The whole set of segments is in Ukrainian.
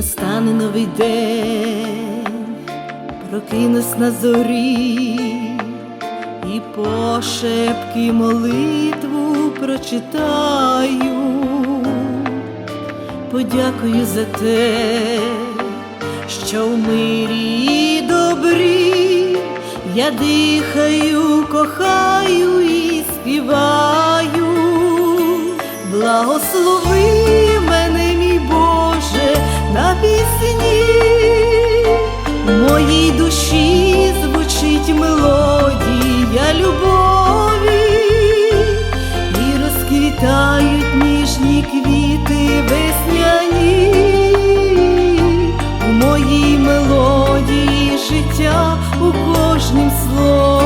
настане новий день, прокинусь на зорі і пошепки молитву прочитаю, подякую за те, що в мирі добрі я дихаю, кохаю і співаю, благослови. Пісні, моїй душі звучить мелодія любові, і розквітають ніжні квіти весняні, в моїй мелодії життя у кожнім слові.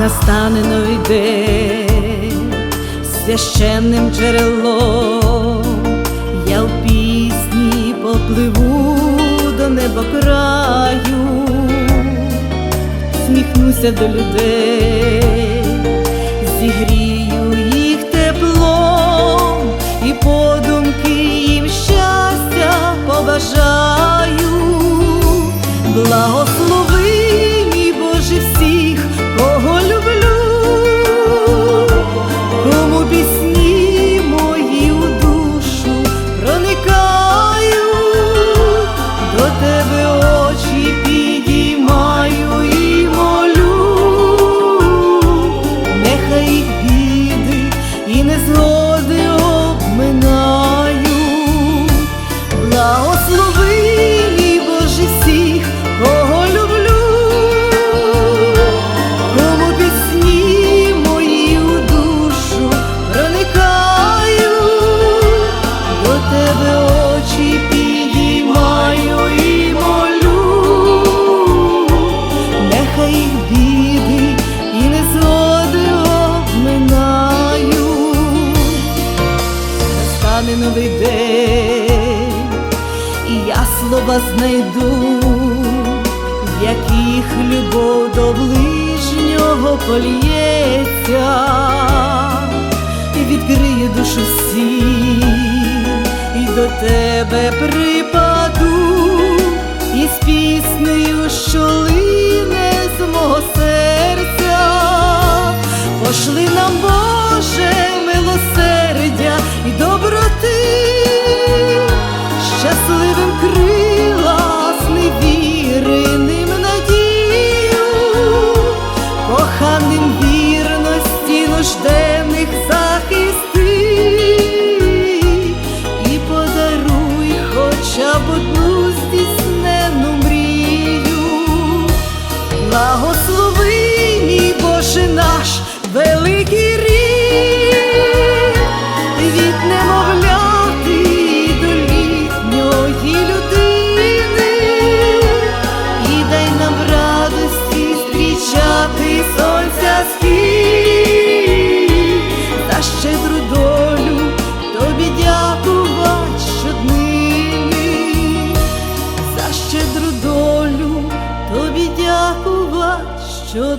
Настане новий день. Священним джерелом, я в пісні попливу до неба краю, сміхнуся до людей, зігрію настане новий день, і я слова знайду, в яких любов до ближнього полється, і відкрию душу всім, і до тебе припаду, і з піснею, що нужденних захисти, і подаруй хоча б одну здійснену мрію. Благослови, Боже наш великий рік, від немовляти до людини, і дай нам радості сонця за